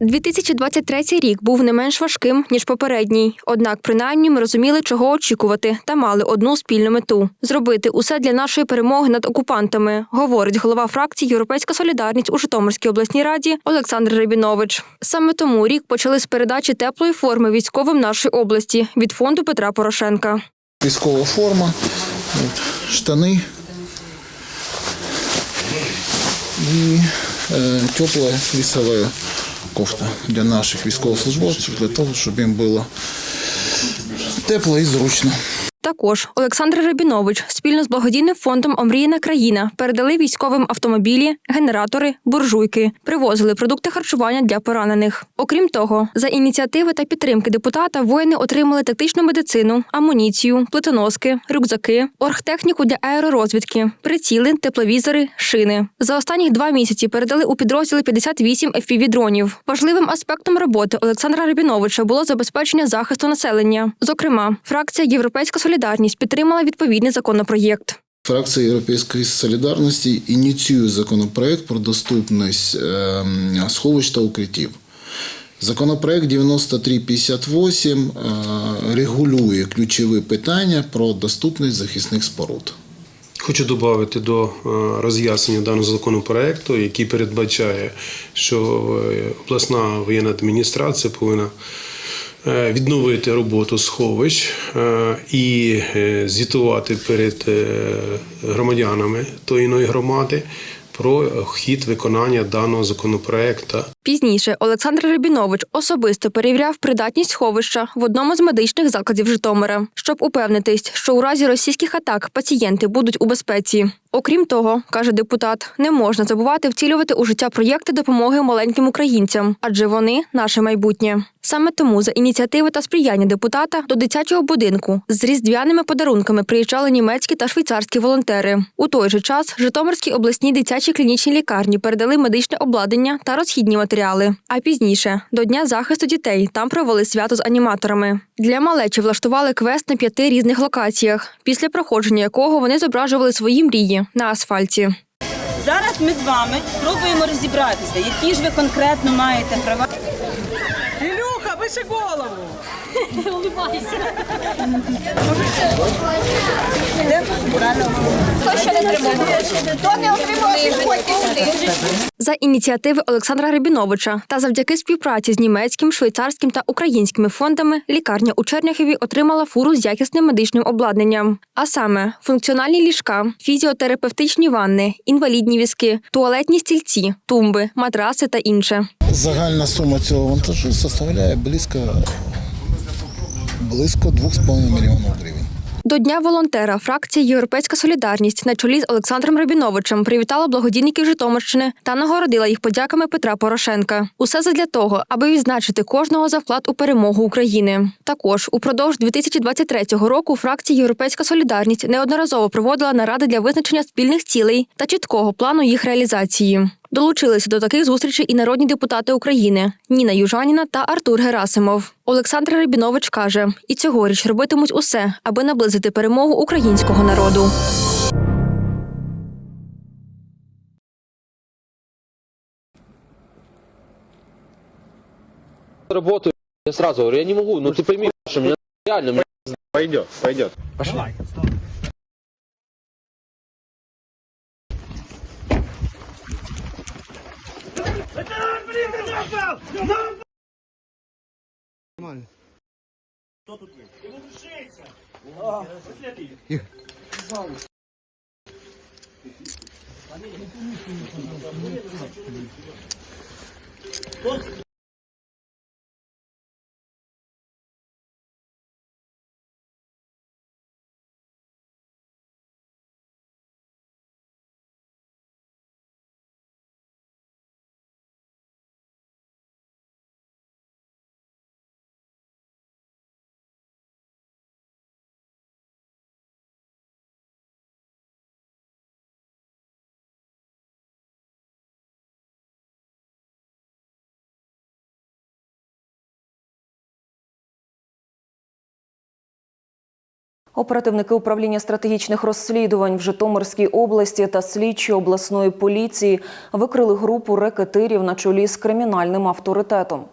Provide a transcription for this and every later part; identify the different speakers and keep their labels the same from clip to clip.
Speaker 1: 2023 рік був не менш важким ніж попередній. Однак, принаймні, ми розуміли, чого очікувати, та мали одну спільну мету зробити усе для нашої перемоги над окупантами, говорить голова фракції Європейська Солідарність у Житомирській обласній раді Олександр Рабінович. Саме тому рік почали з передачі теплої форми військовим нашої області від фонду Петра Порошенка.
Speaker 2: Військова форма, штани і е, тепла лісова кофта для наших військовослужбовців, для того, щоб їм було тепло і зручно.
Speaker 1: Також Олександр Рабінович спільно з благодійним фондом Омріяна країна передали військовим автомобілі, генератори, буржуйки, привозили продукти харчування для поранених. Окрім того, за ініціативи та підтримки депутата воїни отримали тактичну медицину, амуніцію, плитоноски, рюкзаки, оргтехніку для аеророзвідки, приціли, тепловізори, шини. За останні два місяці передали у підрозділи 58 FPV-дронів. Важливим аспектом роботи Олександра Рабіновича було забезпечення захисту населення. Зокрема, фракція Європейська Солідарність підтримала відповідний законопроєкт.
Speaker 2: Фракція Європейської солідарності ініціює законопроект про доступність е, сховищ та укриттів. Законопроект 9358 е, регулює ключові питання про доступність захисних споруд.
Speaker 3: Хочу додати до е, роз'яснення даного законопроекту, який передбачає, що е, обласна воєнна адміністрація повинна відновити роботу сховищ е, і е, звітувати перед е, громадянами тої громади про хід виконання даного законопроекту.
Speaker 1: Пізніше Олександр Рабінович особисто перевіряв придатність сховища в одному з медичних закладів Житомира, щоб упевнитись, що у разі російських атак пацієнти будуть у безпеці. Окрім того, каже депутат, не можна забувати втілювати у життя проєкти допомоги маленьким українцям, адже вони наше майбутнє. Саме тому за ініціативи та сприяння депутата до дитячого будинку з різдвяними подарунками приїжджали німецькі та швейцарські волонтери. У той же час Житомирській обласній дитячій клінічній лікарні передали медичне обладнання та розхідні матеріали. А пізніше до Дня захисту дітей там провели свято з аніматорами. Для малечі влаштували квест на п'яти різних локаціях, після проходження якого вони зображували свої мрії на асфальті.
Speaker 4: Зараз ми з вами спробуємо розібратися, які ж ви конкретно маєте права.
Speaker 5: Вище голову!
Speaker 1: За ініціативи Олександра Рибіновича та завдяки співпраці з німецьким, швейцарським та українськими фондами лікарня у Черняхові отримала фуру з якісним медичним обладнанням. А саме функціональні ліжка, фізіотерапевтичні ванни, інвалідні візки, туалетні стільці, тумби, матраси та інше.
Speaker 2: Загальна сума цього вантажу составляє близько, близько 2,5 мільйонів гривень.
Speaker 1: До Дня волонтера фракція Європейська Солідарність на чолі з Олександром Рабіновичем привітала благодійників Житомирщини та нагородила їх подяками Петра Порошенка. Усе задля того, аби відзначити кожного за вклад у перемогу України. Також упродовж 2023 року фракція Європейська Солідарність неодноразово проводила наради для визначення спільних цілей та чіткого плану їх реалізації. Долучилися до таких зустрічей і народні депутати України Ніна Южаніна та Артур Герасимов. Олександр Рибінович каже: і цьогоріч робитимуть усе, аби наблизити перемогу українського народу.
Speaker 6: работаю, я сразу говорю, я не могу, ну ты пойми, что меня реально,
Speaker 7: Пойдет, пойдет. Нормально. Хто тут ви? Ти вирушиться. Пані, не. Оперативники управління стратегічних розслідувань в Житомирській області та слідчі обласної поліції викрили групу рекетирів на чолі з кримінальним авторитетом.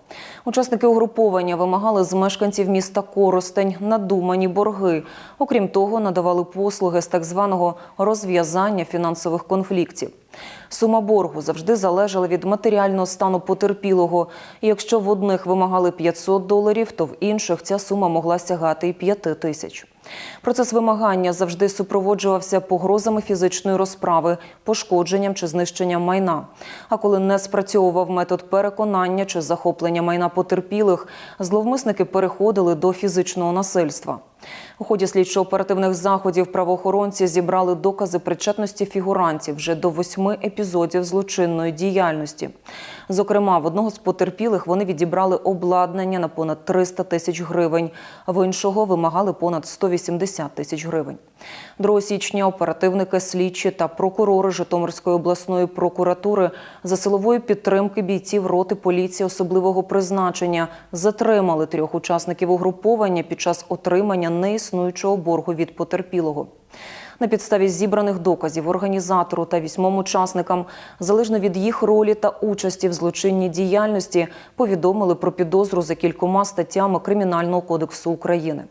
Speaker 7: Учасники угруповання вимагали з мешканців міста Коростень надумані борги. Окрім того, надавали послуги з так званого розв'язання фінансових конфліктів. Сума боргу завжди залежала від матеріального стану потерпілого. Якщо в одних вимагали 500 доларів, то в інших ця сума могла сягати і 5 тисяч. Процес вимагання завжди супроводжувався погрозами фізичної розправи, пошкодженням чи знищенням майна. А коли не спрацьовував метод переконання чи захоплення майна потерпілих, зловмисники переходили до фізичного насильства. У ході слідчо-оперативних заходів правоохоронці зібрали докази причетності фігурантів вже до восьми епізодів злочинної діяльності. Зокрема, в одного з потерпілих вони відібрали обладнання на понад 300 тисяч гривень, в іншого вимагали понад 180 тисяч гривень. 2 січня оперативники, слідчі та прокурори Житомирської обласної прокуратури за силової підтримки бійців роти поліції особливого призначення затримали трьох учасників угруповання під час отримання неіснуючого боргу від потерпілого. На підставі зібраних доказів організатору та вісьмом учасникам, залежно від їх ролі та участі в злочинній діяльності, повідомили про підозру за кількома статтями Кримінального кодексу України.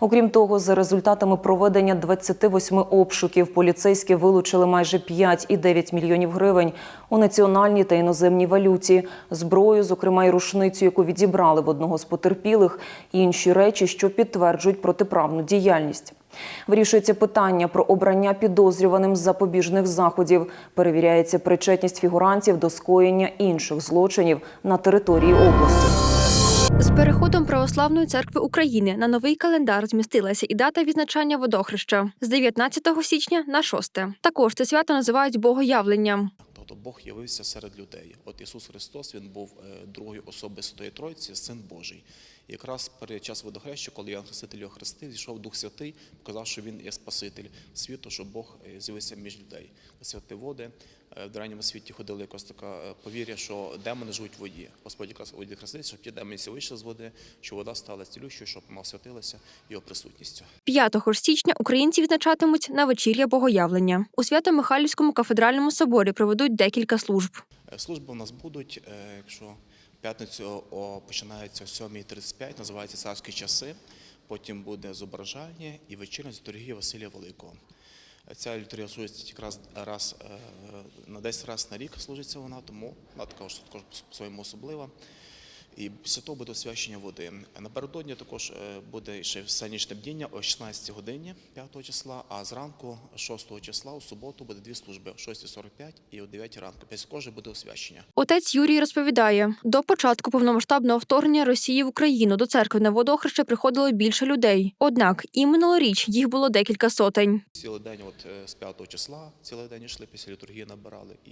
Speaker 7: Окрім того, за результатами проведення 28 обшуків поліцейські вилучили майже 5,9 мільйонів гривень у національній та іноземній валюті, зброю, зокрема й рушницю, яку відібрали в одного з потерпілих, і інші речі, що підтверджують протиправну діяльність. Вирішується питання про обрання підозрюваним з запобіжних заходів. Перевіряється причетність фігурантів до скоєння інших злочинів на території області.
Speaker 1: З переходом Православної церкви України на новий календар змістилася і дата відзначання водохреща з 19 січня на 6. Також це свято називають богоявленням.
Speaker 8: Тобто Бог явився серед людей. От Ісус Христос Він був е, другою особи Святої Тройці, Син Божий. І якраз перед час водохреща, коли Ян Хреститель його хрестив, зійшов Дух Святий, показав, що він є Спаситель світу, що Бог е, з'явився між людей. Святі води е, в древньому світі ходили якось така е, повір'я, що демони живуть в воді. Господь якраз у воді хрестився, щоб ті демони вийшли з води, що вода стала цілющою, щоб вона освятилася його присутністю.
Speaker 1: 5 січня українці відзначатимуть на вечір'я богоявлення. У Свято-Михайлівському кафедральному соборі проведуть декілька служб.
Speaker 8: Служби у нас будуть, якщо п'ятницю починається о 7.35, називається царські часи. Потім буде зображання і вечірня з літургії Василія Великого. Ця літургія служиться якраз раз е, на 10 разів на рік служиться вона, тому вона також, також по-своєму особлива. І після того буде освячення води. Напередодні також е, буде ще всенічне бдіння о 16 годині 5 числа, а зранку 6 числа у суботу буде дві служби о 6.45 і о 9 ранку. Після кожного буде освячення.
Speaker 1: Отець Юрій розповідає, до початку повномасштабного вторгнення Росії в Україну до церкви на водохреще приходило більше людей. Однак і минулоріч їх було декілька сотень.
Speaker 8: Цілий день, от е, з 5 числа, цілий день йшли, після літургії набирали і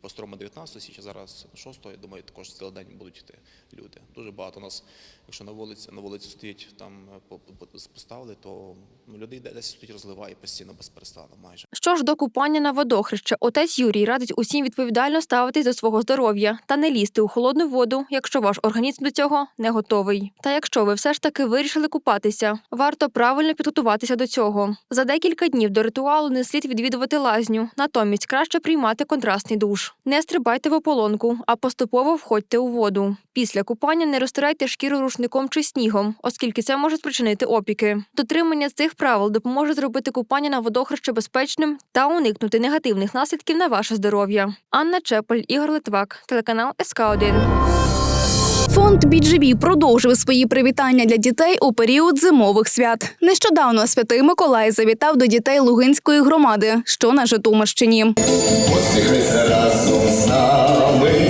Speaker 8: по строму 19 січня, зараз 6, я думаю, також цілий день будуть йти люди. Дуже багато нас, якщо на вулиці, на вулиці стоїть там е, по- по- поставили, то ну, людей десь стоїть розливає постійно без перестану майже.
Speaker 1: Що ж до купання на водохреще, отець Юрій радить усім відповідально ставитись до свого здоров'я та не лізти у холодну воду, якщо ваш організм до цього не готовий. Та якщо ви все ж таки вирішили купатися, варто правильно підготуватися до цього. За декілька днів до ритуалу не слід відвідувати лазню, натомість краще приймати контрастний душ. Не стрибайте в ополонку, а поступово входьте у воду. Після купання не розтирайте шкіру рушником чи снігом, оскільки це може спричинити опіки. Дотримання цих правил допоможе зробити купання на водохреще безпечним та уникнути негативних наслідків на ваше здоров'я. Анна Чепель, Ігор Литвак, телеканал СК 1
Speaker 9: Фонд BGB продовжив свої привітання для дітей у період зимових свят. Нещодавно святий Миколай завітав до дітей Лугинської громади, що на Житомирщині.
Speaker 10: Разом з нами,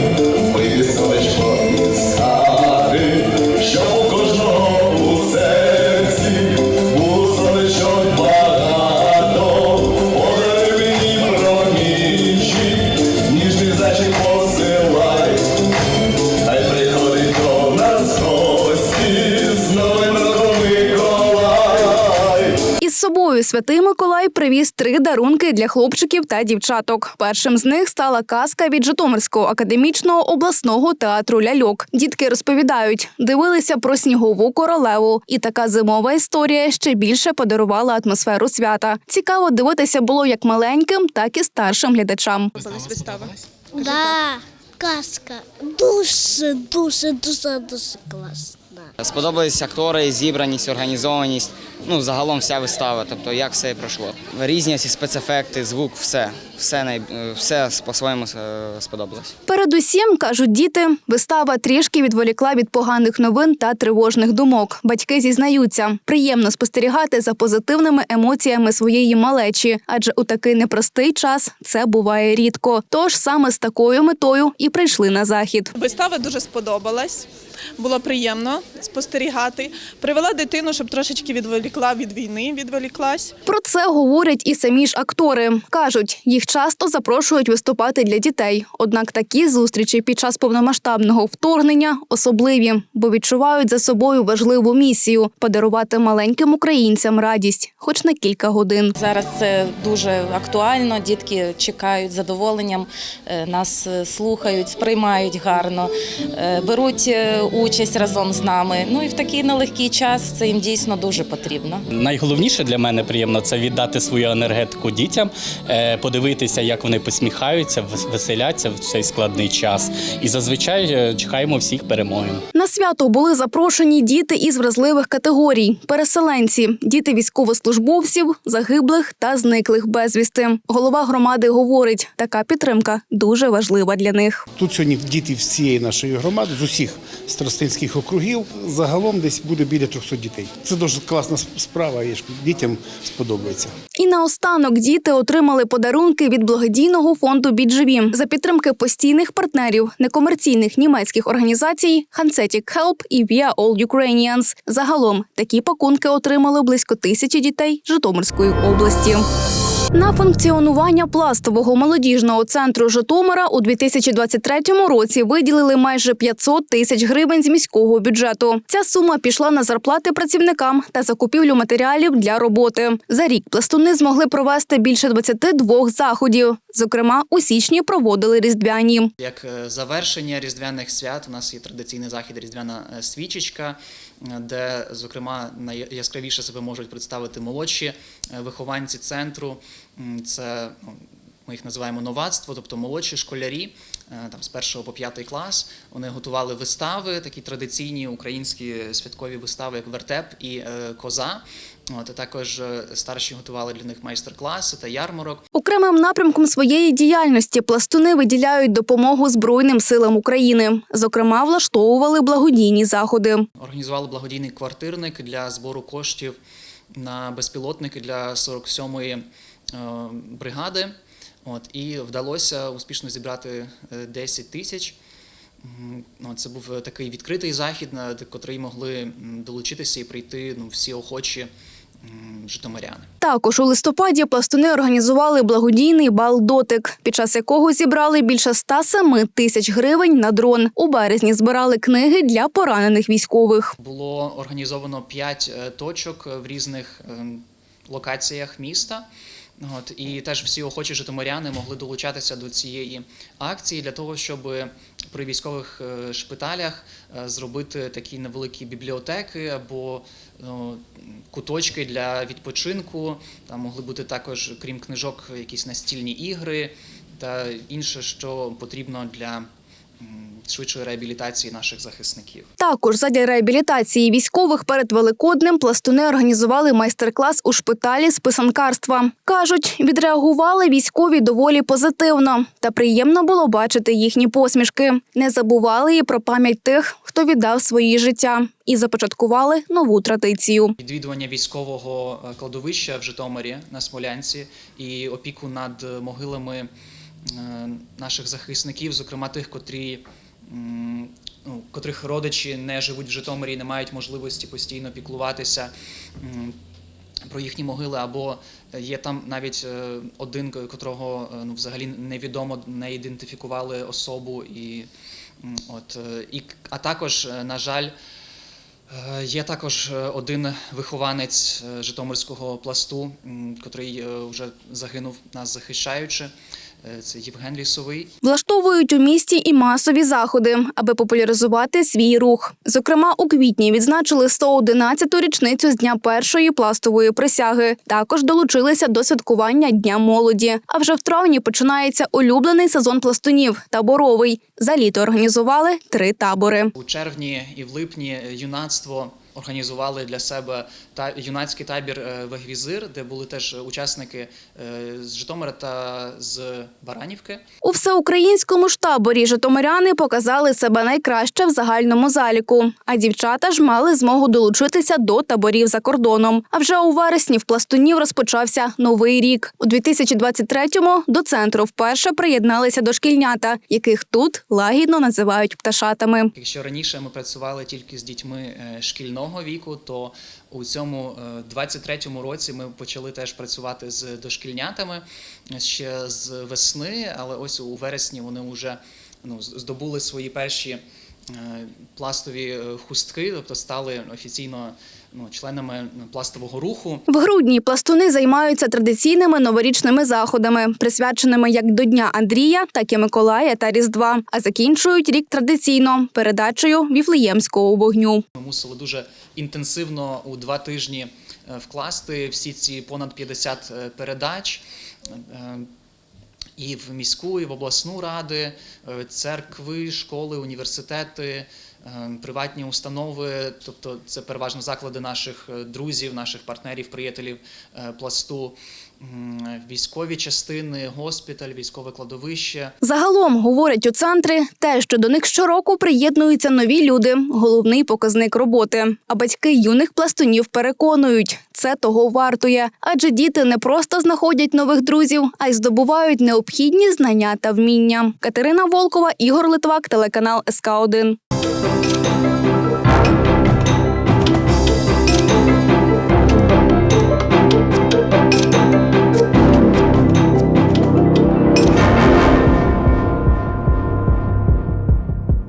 Speaker 9: Святий Миколай привіз три дарунки для хлопчиків та дівчаток. Першим з них стала казка від Житомирського академічного обласного театру Ляльок. Дітки розповідають, дивилися про снігову королеву, і така зимова історія ще більше подарувала атмосферу свята. Цікаво дивитися було як маленьким, так і старшим глядачам.
Speaker 11: Да, казка. Дуже, дуже, дуже, дуже класна.
Speaker 12: Сподобались актори, зібраність, організованість. Ну, загалом вся вистава, тобто як все пройшло. Різні ці спецефекти, звук, все. Все, най... все по-своєму е, сподобалось.
Speaker 9: Передусім кажуть діти, вистава трішки відволікла від поганих новин та тривожних думок. Батьки зізнаються, приємно спостерігати за позитивними емоціями своєї малечі, адже у такий непростий час це буває рідко. Тож саме з такою метою і прийшли на захід.
Speaker 5: Вистава дуже сподобалась. Було приємно спостерігати. Привела дитину, щоб трошечки відволікла від війни, відволіклась.
Speaker 9: Про це говорять і самі ж актори. кажуть, їх часто запрошують виступати для дітей. Однак такі зустрічі під час повномасштабного вторгнення особливі, бо відчувають за собою важливу місію подарувати маленьким українцям радість, хоч на кілька годин.
Speaker 4: Зараз це дуже актуально. Дітки чекають задоволенням, е, нас е, слухають, сприймають гарно, е, беруть участь разом з нами. Ну і в такий нелегкий час це їм дійсно дуже потрібно.
Speaker 12: Найголовніше для мене приємно це віддати свою енергетику дітям, е, подивитися, як вони посміхаються, вес- веселяться в цей складний час. І зазвичай е, чекаємо всіх перемоги.
Speaker 9: На свято були запрошені діти із вразливих категорій: переселенці, діти військовослужбовців, загиблих та зниклих безвісти. Голова громади говорить, така підтримка дуже важлива для них.
Speaker 13: Тут сьогодні діти всієї нашої громади з усіх старостинських округів. Загалом десь буде біля 300 дітей. Це дуже класна справа, і дітям сподобається.
Speaker 9: І наостанок діти отримали подарунки від благодійного фонду «Бідживі» за підтримки постійних партнерів некомерційних німецьких організацій Hansetic Help і Via All Ukrainians. Загалом такі пакунки отримали близько тисячі дітей Житомирської області. На функціонування пластового молодіжного центру Житомира у 2023 році виділили майже 500 тисяч гривень з міського бюджету. Ця сума пішла на зарплати працівникам та закупівлю матеріалів для роботи. За рік пластуни змогли провести більше 22 заходів. Зокрема, у січні проводили різдвяні.
Speaker 12: Як е, завершення різдвяних свят, у нас є традиційний захід Різдвяна е, свічечка, де, зокрема, найяскравіше себе можуть представити молодші е, вихованці центру. Це ну, ми їх називаємо новацтво, тобто молодші школярі, е, там з першого по п'ятий клас. Вони готували вистави, такі традиційні українські святкові вистави, як вертеп і е, коза. От, а також е, старші готували для них майстер-класи та ярмарок.
Speaker 9: Окремим напрямком своєї діяльності пластуни виділяють допомогу Збройним силам України. Зокрема, влаштовували благодійні заходи.
Speaker 12: Організували благодійний квартирник для збору коштів на безпілотники для 47-ї е, бригади. От, і вдалося успішно зібрати е, 10 тисяч. Ну, Це був такий відкритий захід, на котрий могли долучитися і прийти ну, всі охочі житомиряни.
Speaker 9: Також у листопаді пластуни організували благодійний бал дотик, під час якого зібрали більше 107 тисяч гривень на дрон. У березні збирали книги для поранених військових.
Speaker 12: Було організовано 5 точок в різних е, локаціях міста. От, і теж всі охочі житомиряни могли долучатися до цієї акції для того, щоб при військових е, шпиталях е, зробити такі невеликі бібліотеки або куточки для відпочинку. Там могли бути також, крім книжок, якісь настільні ігри та інше, що потрібно для швидшої реабілітації наших захисників.
Speaker 9: Також задля реабілітації військових перед Великоднем пластуни організували майстер-клас у шпиталі з писанкарства. Кажуть, відреагували військові доволі позитивно, та приємно було бачити їхні посмішки. Не забували і про пам'ять тих, хто віддав свої життя, і започаткували нову традицію.
Speaker 12: Відвідування військового е, кладовища в Житомирі на Смолянці і опіку над могилами е, наших захисників, зокрема тих, котрі. Ну, котрих родичі не живуть в Житомирі і не мають можливості постійно піклуватися про їхні могили, або є там навіть е, один, котрого ну, взагалі невідомо, не ідентифікували особу, і от е, і а також, е, на жаль, Е, Є також один вихованець Житомирського пласту, який вже загинув нас захищаючи. Е, Це Євген Лісовий.
Speaker 9: Влаштовують у місті і масові заходи, аби популяризувати свій рух. Зокрема, у квітні відзначили 111-ту річницю з дня першої пластової присяги. Також долучилися до святкування Дня молоді. А вже в травні починається улюблений сезон пластунів таборовий. За літо організували три табори.
Speaker 12: У червні і в липні юнацтво організували для себе та юнацький табір е, Вегвізир, де були теж учасники е, з Житомира та з Баранівки.
Speaker 9: У всеукраїнському ж таборі житомиряни показали себе найкраще в загальному заліку. А дівчата ж мали змогу долучитися до таборів за кордоном. А вже у вересні в пластунів розпочався новий рік. У 2023-му до центру вперше приєдналися дошкільнята, яких тут лагідно називають пташатами.
Speaker 12: Якщо раніше ми працювали тільки з дітьми е, шкільного віку, то у цьому е, 23-му році ми почали теж працювати з дошкільнятами ще з весни, але ось у вересні вони вже ну, здобули свої перші е, пластові е, хустки, тобто стали офіційно ну, членами пластового руху.
Speaker 9: В грудні пластуни займаються традиційними новорічними заходами, присвяченими як до Дня Андрія, так і Миколая та Різдва. А закінчують рік традиційно передачею віфлеємського вогню.
Speaker 12: Ми мусили дуже інтенсивно у два тижні е, вкласти всі ці понад 50 е, передач. е, І в міську, і в обласну ради, церкви, школи, університети, приватні установи, тобто це переважно заклади наших е, друзів, наших партнерів, приятелів е, пласту, військові частини, госпіталь, військове кладовище.
Speaker 9: Загалом говорять у центрі те, що до них щороку приєднуються нові люди головний показник роботи. А батьки юних пластунів переконують, це того вартує, адже діти не просто знаходять нових друзів, а й здобувають необхідні знання та вміння. Катерина Волкова, Ігор Литвак, телеканал СК 1